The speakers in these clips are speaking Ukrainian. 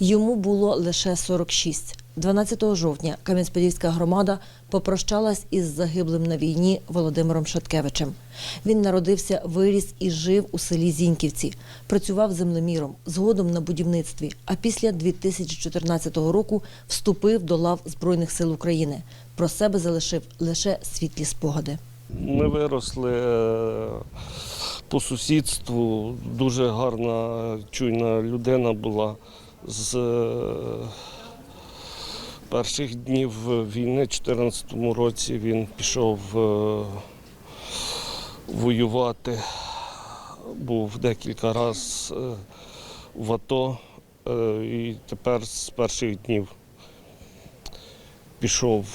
Йому було лише 46. 12 жовтня Кам'янець-Подільська громада попрощалась із загиблим на війні Володимиром Шаткевичем. Він народився, виріс і жив у селі Зіньківці. Працював землеміром, згодом на будівництві, а після 2014 року вступив до лав Збройних сил України. Про себе залишив лише світлі спогади. Ми виросли е, по сусідству. Дуже гарна, чуйна людина була. З е, перших днів війни, в 2014 році, він пішов е, воювати. Був декілька разів е, в АТО і тепер з перших днів пішов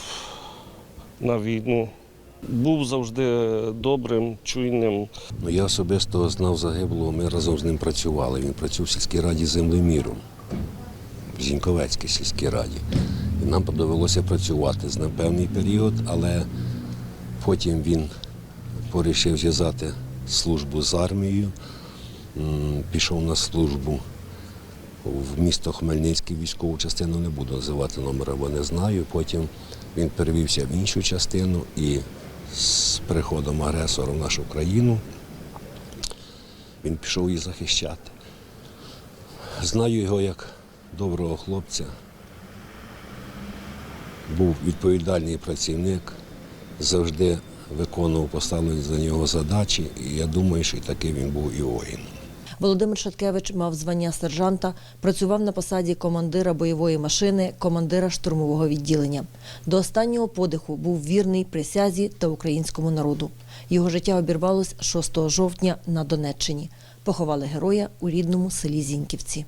на війну. Був завжди добрим, чуйним. Ну, я особисто знав загиблого, ми разом з ним працювали. Він працював в сільській раді землеміром, в Зіньковецькій сільській раді. І нам довелося працювати з ним певний період, але потім він порішив зв'язати службу з армією, пішов на службу в місто Хмельницький військову частину, не буду називати номера, бо не знаю. Потім він перевівся в іншу частину і з приходом агресора в нашу країну він пішов її захищати. Знаю його як доброго хлопця. Був відповідальний працівник, завжди виконував поставлені за нього задачі, і я думаю, що і таким він був і воїном. Володимир Шаткевич мав звання сержанта, працював на посаді командира бойової машини, командира штурмового відділення. До останнього подиху був вірний присязі та українському народу. Його життя обірвалось 6 жовтня на Донеччині. Поховали героя у рідному селі Зіньківці.